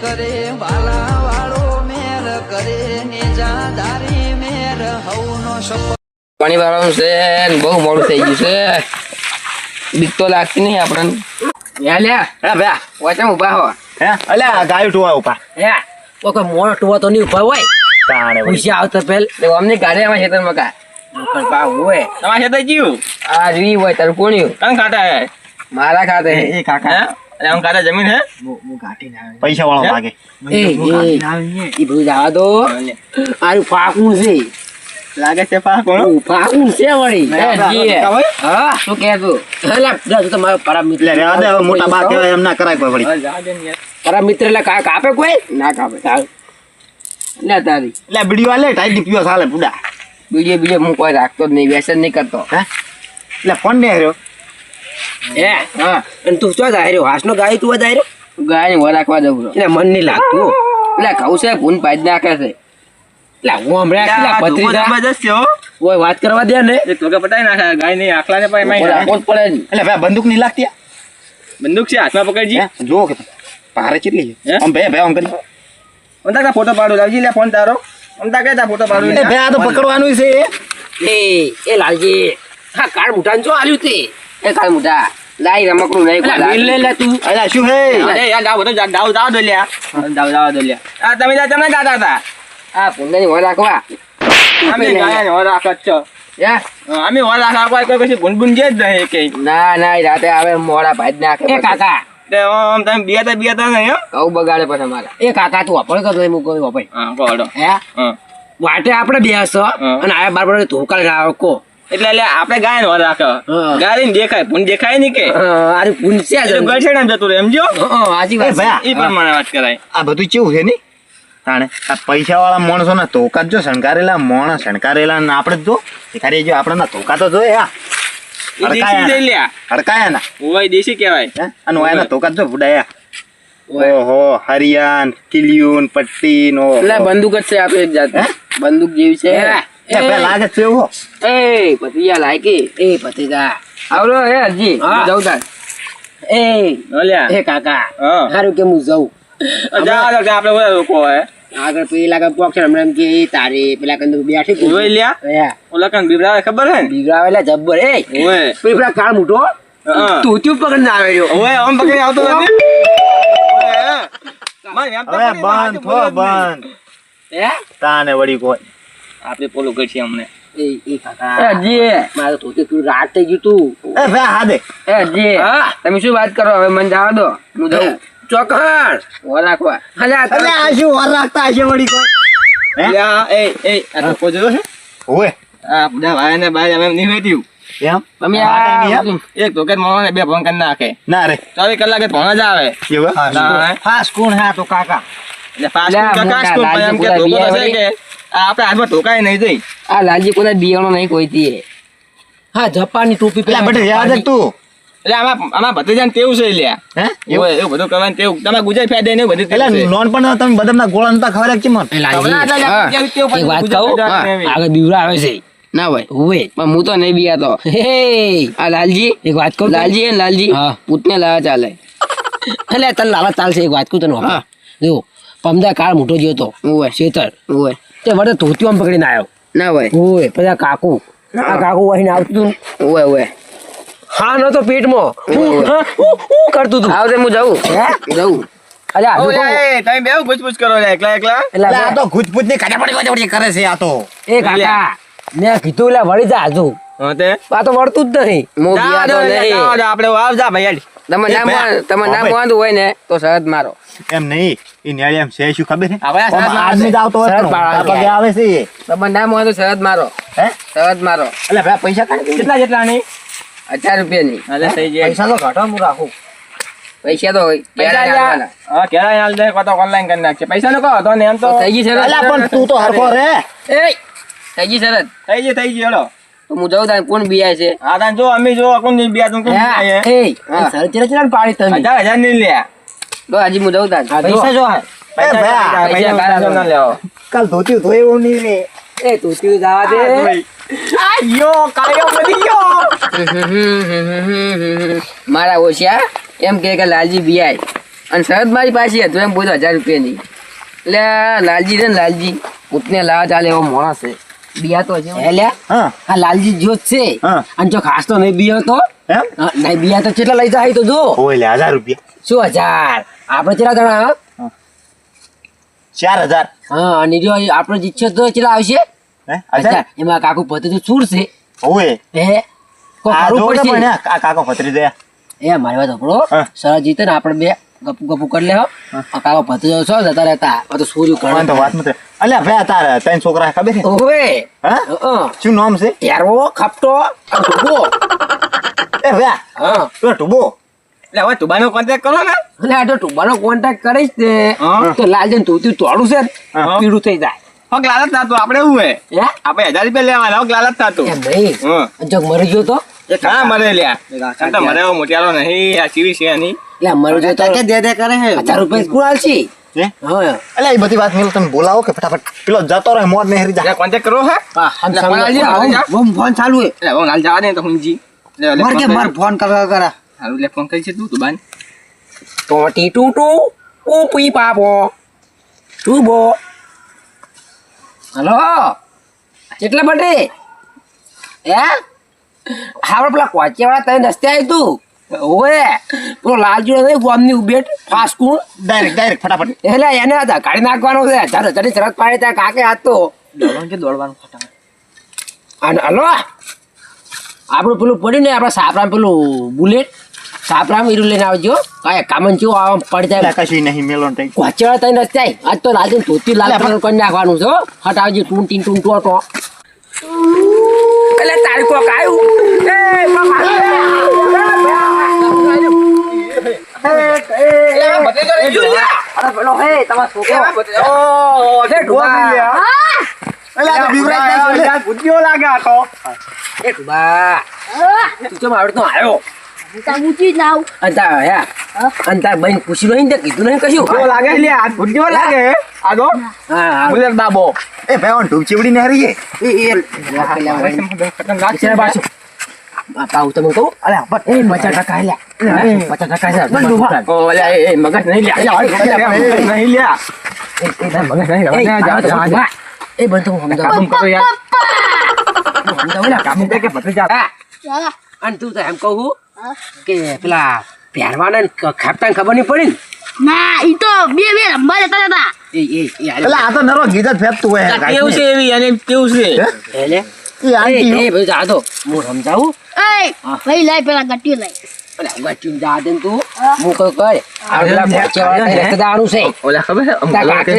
કરે વાલા વાળો મેર કરે નેજાદારી મેર હવનો સપો પાણી વાળવાનું છે બહુ મોડું થઈ ગયું છે. બીક તો લાગતી નહીં આપણને. લ્યા હે ભયા વાંચા ઊભા હો? હે? અલ્યા ગાયું ટુવા ઉપા હે? કોઈ કોઈ મોણો ટુવા તો નહીં ઊભા હોય. તાણે પૂછ્યા આવતા પહેલ. તો અમને ગાડી આમાં ખેતરમાં કા? લોકલ હોય તમારે ખેતર જીવ આ રી હોય તારું કોણ્યું કણ ખાતા મારા ખાતે. એ એ કાકા હે આમ ખાતા જમીન હે? પૈસા વાળો માગે. એ એ. બધું જવા દો. આરું ફાકું છે. લાગે છે પા કોણ છે વળી. એ જી. હોય હા શું કહે તું એટલે જા તમારો પરમ મિત્ર રહેવા દે હવે મોટા બા કહેવાય એમ ના કરાય કોઈ વળી. પરમ મિત્ર એટલે કા કાપે કોઈ? ના કાપે. સારું લે તારી. લે બીડીઓ આલે ટાઈટ પીવો ચાલે પુડા બીજે બીજે હું કોઈ રાખતો જ નહીં વ્યસન નહીં કરતો. હે? એટલે ફોન ને હાર્યો. હે? હા. અને તું શું જાય રહ્યો હાસનો ગાય તું રહ્યો ગાય ને રાખવા જવું એટલે મન નહીં લાગતું. એટલે કહું છે ભૂન પાજ નાખે છે. એટલે હું હમણાં છે હો. કોઈ વાત કરવા દે ને. એ કે પટાઈ નાખે ગાય નહીં આખલા ને પાઈ રાખવો જ પડે એટલે ભાઈ બંદૂક નહીં લાગતી બંદૂક છે હાથમાં પકડજી. જો કે પારે કેટલી છે. આમ ભાઈ ભાઈ આમ કરી. અંતા તાકા ફોટો પાડો લાવજી લે ફોન તારો. અંતા તા ફોટો પાડો એ ભાઈ આ તો પકડવાનું છે એ એ લાલજી હા કાળ મુઠાન જો આલ્યું તે. એ કાલ મોટા લાઈ રમકડું નહીં કોઈ મિલ લે લે તું અલ્યા શું હે અરે યાર દાવ બધો દાવ દાવ દો લ્યા દાવ દાવ દો લ્યા આ તમે જા તમે દાદા હતા આ ભૂંડાની હોય રાખવા અમે ગાયા ને હોય રાખત છો યા અમે હોય રાખા કોઈ કોઈ પછી ભૂન ભૂન જે જ નહીં કે ના ના રાતે આવે મોડા ભાઈ નાખે એ. કાકા તે બે તમે બિયાતા બિયાતા નહીં હો બગાડે પછી અમારા એ કાકા તું વાપર કરતો એમ કોઈ વાપર હા કોડો હે હા વાટે આપણે બેસો. અને આ બાર બાર ધોકા રાખો એટલે એટલે આપણે ગાય વાર રાખે. ગાડી ને દેખાય પૂન દેખાય નહીં કે? અરે પૂંછ્યા એટલે ગળછેડ એમ જતું રહે સમજો હાજી વાત ભાઈ એ પ્રમાણે વાત કરાય. આ બધું કેવું છે ની તાણે. આ પૈસા વાળા માણસો ના ધોકા જ શણકારેલા માણસ શણકારેલા ને આપણે જો ભિખારી જો આપણે ના ધોકા તો જોઈએ લ્યા. હડકાયા ના. દેશી કહેવાય. અને ઓયાના ધોકા જ ફૂડાયા ઓહો હરિયાન કિલિયુન પટ્ટી નો એટલે બંદૂક જ છે આપણે એક જાત હે? બંદૂક જેવી છે. લાગે છે એવું. એ પતિયા લાયકી. એ ભત્રીજા. આવરો એ હજી. તાર. એ ઓલ્યા એ કાકા. સારું કે હું જઉં. જા જા આપણે બધા લોકો હે આગળ પેલા કે છે હમણાં કે તારી પેલા કંદુ બેઠી તું જોઈ લ્યા. ઓલા કંદ બીબરાવે ખબર હે ને? બીગડાવેલા જબ્બર. એ ઓય. પેલી કાળ મૂઠો હા. તું તું પકડ ના આવ્યો. ઓય આમ પકડી આવતો નથી? બંધ. બંધ. હે? તાને વળી કોઈ. આપણે પોલું કરશે અમને. એ એ કાકા. હજી. મારે ધોતી તું રાત થઈ ગયું તું. એ ભાઈ હા દે એ હજી. તમે શું વાત કરો? હવે મને જવા દો. હું જઉં. ચોકણ હો રાખવા. અલ્યા અરે આ શું વાર રાખતા હશે વળી કોઈ? હે? એ એ આ ધોકો જોયો છે? ઓય આ બધા ભાઈ ભાઈ અમે નહીં વેઠ્યું એમ? તમે આ એક ધોકે મોણા ને બે ભોંગ કરી નાખે. ના રે. ચોવીસ કલાકે ભોણા જ આવે. કેવું ના, હા તો કાકા. એટલે ફાસ્ટ એમ કે ધોકો કે? આપણે હાથમાં ધોકાય નહીં જઈ આ લાલજી કોને બિયાણો નહીં કોઈ થી હા જપાનની ટોપી પેલા બટ યાદ જ તું એટલે આમાં આમાં ભત્રીજાને તેવું છે લ્યા? હે? એવું એવું બધું કરવાનું તેવું તમે ગુજરાત ફાયદા ને બધું પેલા તેવું પણ તમે બદામના ગોળા નતા કે મને ખબર એક વાત કહું. આગળ બીવડા આવે છે. ના ભાઈ હોવે પણ હું તો નહીં બિયાતો હે. આ લાલજી. એક વાત કહું લાલજી અને લાલજી? હા. પૂતને લાવા ચાલે. એટલે તને લાવા ચાલશે એક વાત કહું તને હા. જો પમદા કાળ મોટો જ્યો તો ઓય શેતર. ઓય તે વડે ધોતી આમ પકડીને આવ્યો. ના હોય. ઓય પછી આ કાકુ આ કાકુ વહીને આવતું હતું ઓય ઓય હા નતો પેટમાં. હું હું હું કરતું હતું આવતે હું જાઉં. હે? જઉં. અલ્યા ઓય, તમે બેવ કરો એકલા એકલા. એટલે આ તો ગુજપુજની કાઢા પડી પડી કરે છે આ તો. એ કાકા મેં કીધું વળી જા હજુ. હા તે? આ તો વળતું જ નહીં. બિયાતો જા, જા, નહીં. આપણે આવ જા ભાઈ. તમે ના ભાઈ, તમે ના હા ભાઈ. હોય ને તો સરહદ મારો. એમ નહીં એ ન્યાય એમ છે શું ખબર છે? આદમી આવતો પગે આવે છે તમે ના મોંધું સરહદ મારો. હે? સરહદ મારો. એટલે ભાઈ પૈસા કાઢી કેટલા જેટલા નહીં હજાર થઈ જાય. પૈસા તો ઘટો હું રાખું. પૈસા તો ક્યારે? હા કેળા હાલ દે કાં તો ઓનલાઈન કરી નાખશે પૈસા નો કહો તો ને એમ તો. થઈ ગઈ સરહદ અલા પણ તું તો હરખો રે. એ થઈ ગઈ સરહદ થઈ ગઈ થઈ ગઈ હેડો તો હું જાઉં તારે કોણ બિયા છે? હા તાન જો અમે જો કોણ નહીં બિયા તું કોણ બિયા? એ સર ચિરા ચિરા પાડી તમે. હજાર હજાર નહીં લે. તો હજી હું જાઉં તારે. પૈસા જો હા. પૈસા પૈસા પૈસા પૈસા ના લેવો કાલ ધોતી ધોઈ એવું નહીં રે એ તું તું જવા દે. આયો કાયો બની ગયો મારા ઓશિયા એમ કે કે લાલજી બિયાય. અને શરદ મારી પાસે હતું એમ બોલ્યો હજાર રૂપિયાની. એટલે લાલજી છે ને લાલજી ઉતને લાવા ચાલે એવો માણસ છે. બિયા તો છે હે. હા લાલજી જો છે. અને જો ખાસ તો નહીં બીયો તો. એમ? નહીં બીયા તો કેટલા લઈ જાય તો જો. ઓય લે હજાર રૂપિયા. શું હજાર? આપણે કેટલા જણા હા? ચાર હજાર. હા અને જો આપણે જીતશે તો કેટલા આવશે? હજાર. એમાં કાકુ પતે તો છૂટશે ઓય. હે કો પણ પડશે કાકો ફતરી દે. એ મારી વાત આપણો હા. સરળ જીતે ને આપણે બે. ગપુ ગપુ કરી લે કાકા કાકો છો જતા રહેતા આ તો સૂર્ય વાંધો તો વાત મત અલ્યા ભાઈ તારે તૈન છોકરા ખબર છે? ઓવે હા? શું નામ છે? યારો ખપટો આ એ ભયા હા. તો ટુબો એટલે હવે ટુબાનો કોન્ટેક્ટ કરો ને. એટલે આ તો ટુબાનો કોન્ટેક્ટ કરીશ ને. તો લાલજન તું તું તોડું છે પીડું પીળું થઈ જાય. હક લાલચ થતું આપણે એવું હે. હે? આપણે હજાર રૂપિયા લેવાના હક લાલચ થતું. નહીં. હા. જો મરી ગયો તો? મરે લ્યા. કાં મરે એવો મોટિયારો નહીં આ ચીવી છે નહીં એટલે મરી ગયો તો દે દે કરે હે. હજાર રૂપિયા કોણ આલશે હે? હા અલ્યા એ બધી વાત મેલો તમે બોલાવો કે ફટાફટ. પેલો જતો રહે મોર ને હરી જા. કોન્ટેક્ટ કરો હે. હા હમ ફોન ફોન ચાલુ હે. એટલે હવે હાલ જવા દે તો હુંજી લે, લે, માર ફોન કે કરી. માર દે. ફોન કરા. કરા હારું લે ફોન કરી છે તું તુબાન ટોટી ટૂટુ ઉપી પાપો. ટુબો હલો કેટલા બટે? હે? આપણે પેલા કોચિયાવાળા તને રસ્તે આવી તું? ઓએ પેલો લાલજીનો નહીં ગોમની ઉભેટ ફાસ્કું ડાયરેક્ટ ડાયરેક્ટ ફટાફટ. એટલે એને હતા કાઢી નાખવાનો છે. ચાલો ચડી શરત પાડી ત્યાં કાકે હાથ તો. દોડવાનું કે દોડવાનું ફટાફટ અને હલો આપણું પેલું પડ્યું ને આપણે સાપરામ પેલું બુલેટ સાપરામ ઈરું લઈને આવજો. કાંઈ કામન ચેવું આમ પડી જાય. કશું નહીં મેલો ને તઈ કોચેવા તઈ નથી જાય આજ તો લાલજી ધોતી લાલ કરી નાખવાનું છે હો. ટીન ટૂંટી ટૂંટો તો એટલે તારી કોક આવ્યું એ કોક અરે પેલો હે તમારો છોકરો હે ડુબા અલ્યા આ તો આવડતો આવ્યો સમૂચી લાવ અંતા હે. અંતા બહેન પૂછી નહીં તે કીધું નહીં કશું? બુદ્ધિઓ લાગે લે આ બુદ્ધિઓ લાગે આ તો હા હા. બાબો. એ ભાઈ ઢૂબ ચીવડી ને હરી એ એ ખતરનાક છે પાછું. પાઉ તમે કહું? અલે બટ. એ મચા ટકા લે મચા ટકા છે બંધ ઊભા. ઓ અલ્યા એ એ મગજ નહીં લ્યા. નહીં લ્યા. એ જા જા જા. જા એ બંધ હું સમજાવું કાબુ કરો યાર. સમજાવું ને કે ભત્રીજા. અને તું તો એમ કહું કે પેલા પહેરવાના ખેપતા ખબર નહીં પડી ને? ના ઈ તો બે બે રમવા જતા હતા. એટલે આ તો નરો ગીત જ ફેંકતું હોય કેવું છે એવી? અને કેવું છે? એટલે? એ આંટી એ ભાઈ હું સમજાવું? એ ભાઈ લાય પેલા ગટ્ટી લાય. અલે ગટ્યું જા ને તું. હું. કર આ પેલા પહોંચેવાળા તને છે ઓલા ખબર તા કાકે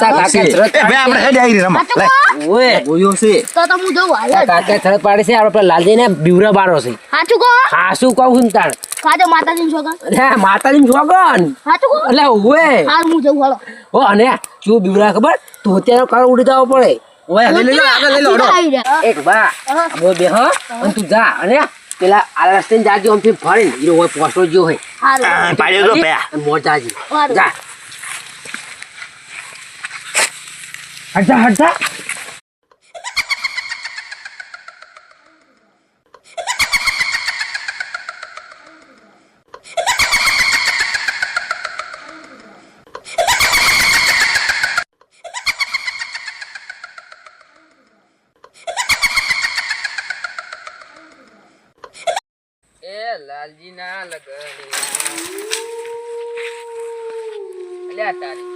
તા કાકે તરત એ આપણે હેડ આવી રમા. સાચું લાય. બોયો છે. તો તો હું જઉં તા કાકે તરત પાડે છે આપણે પેલા લાલજીને બીવરા બારો છે. સાચું કહો? હા કહું છું ને તાણ કાજો માતાજીનું છોકરા અરે માતાજી છોગન સાચું કહો? એટલે ઓએ હાલ હું જઉં હાલો. ઓ અને શું બીવરા ખબર? તો અત્યારે કર ઉડી જવો પડે. ઓએ લઈ લે આગળ લઈ લો સીધા આવી રહ્યા. એક બા. બો બે હ. અને તું જા અને પેલા આ રસ્તે જાજો આમથી ફરીને હીરો હોય પોસ્ટો જો હોય. પાડ્યો તો પે મોર જાજી. જા. હટજા હટજા લાલજી ના અલ્યા તારી.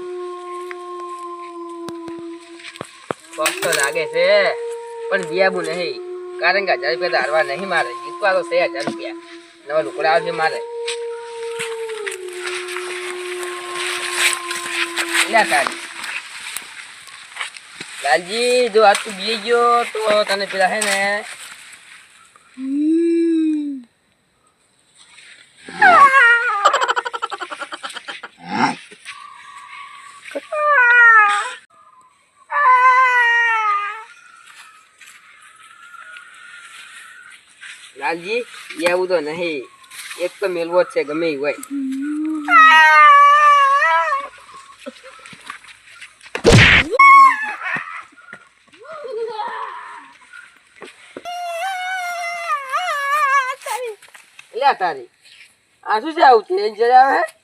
પગ તો લાગે છે, પણ દિયાબુ નહીં. કારણ કે હજાર રૂપિયા હારવા નહીં મારે. જીતવા તો છે હજાર રૂપિયા. નવા લુકડા આવશે મારે. લ્યા તારી. લાલજી, જો આ તું બી ગયો તો તને પેલા હે ને લાલજી એવું તો નહીં. એક તો મેલવો જ છે, ગમે એ હોય. લે તારી. આ શું છે આવું છે જરા આવે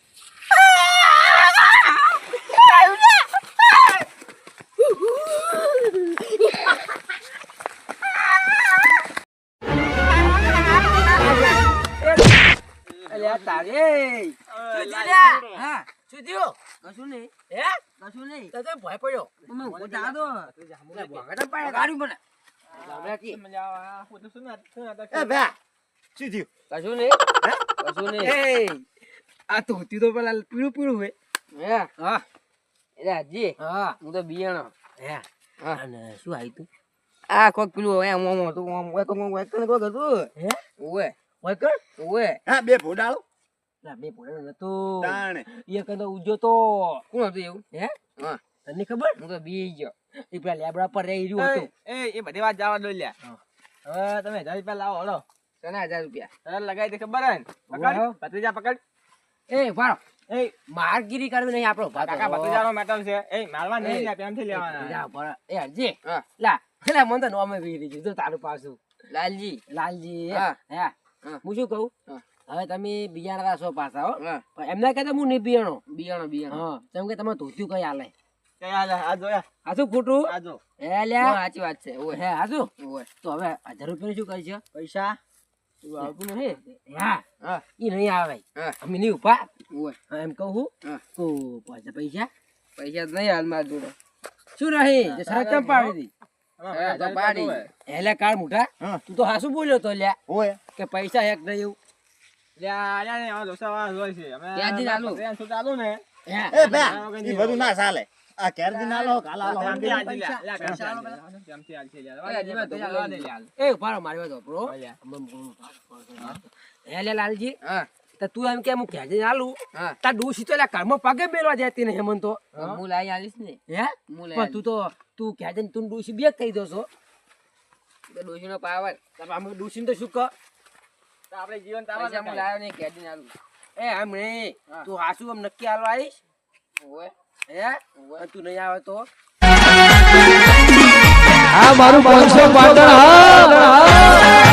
શું થયું કશું નહીં હે કશું નહીં તો તો ભય પડ્યો તમે ઊભો થા દો ગાડી મને કશું નહીં કશું નહીં એ આ ધોતી તો પેલા પીળું પીળું હોય હે હા એટલે હજી હા હું તો બિયાણો હે હા. અને શું આવ્યું તું આ કોક પેલું એમ ઓમ હતું ઓમ ઓય કોક ઓય કોક હતું હે ઓવે વળકર ઓવે હા બે ફોડાળો બે પોળે નતો તાણે. એ કદો ઉજો તો. કોણ હતું એવું? હે? હા. તને ખબર? હું તો બી ગયો એ પેલા લેબડા પર રહી રહ્યું હતું. એ એ બધી વાત જવા દો લ્યા. હવે તમે હજાર રૂપિયા લાવો હળો. તને હજાર રૂપિયા? તારે લગાવી દે ખબર હે ને? પકડ. ભત્રીજા પકડ. એ ભાડો એ મારગીરી કરવી નહીં આપણો કાકા ભત્રીજાનો મેટર છે. એ મારવા નહીં લ્યા પ્રેમથી લેવાના. જા એ હરજી લા લા મને તો નોમે વીરી દીધું તારું પાછું. લાલજી. લાલજી હા. હે. શું કહું. હવે તમે બિયાણા છો પાછા હો. એમને કહેતા હું નહીં બિયાણો બિયાણો બિયાણો. હા. કેમ કે તમે ધોત્યું કઈ હાલે. કે આ લે, આ જોયા ખોટું? હે લ્યા. સાચી વાત છે. હે તો હવે હજાર રૂપિયા શું કરી છે? પૈસા? તું આવતું નહીં હા હા. ઈ નહીં આવે. અમે નહીં ઊભા. ઓવે હા, એમ કહું તો પૈસા. પૈસા નહીં હાલ મારા જોડે. શું રહી? જે શરત કેમ પાડી એલે કાળ મોટા. તું તો હાસુ બોલ્યો તો લ્યા કે પૈસા એક નહીં એવું. બધું ના ચાલે. આ કેરદી ના લો કાલા લો. એ તો મારી વાત. લાલજી. હા. એમ કે હું ખેંચી આલું. તાર ડોસી તો લ્યા ઘરમાં પગે મેળવા જતી ને હેમંત. તો હું લાઈ આલીશ ને. હે? હું લઈ પણ તું તો તું ખેંચીને તું ડોસી બે કહી દો છો. તો ડોશીનો પાવર. અમે ડોસીને તો શું કહો? આપણે જીવન પૈસા હું લાવ્યો નહીં કેદી આલું એ હમણે નહીં તું હાસુ આમ નક્કી હાલવા આવીશ? ઓવે હે? તું નહીં આવે તો? હા મારું પાંચસો પાટણ હા.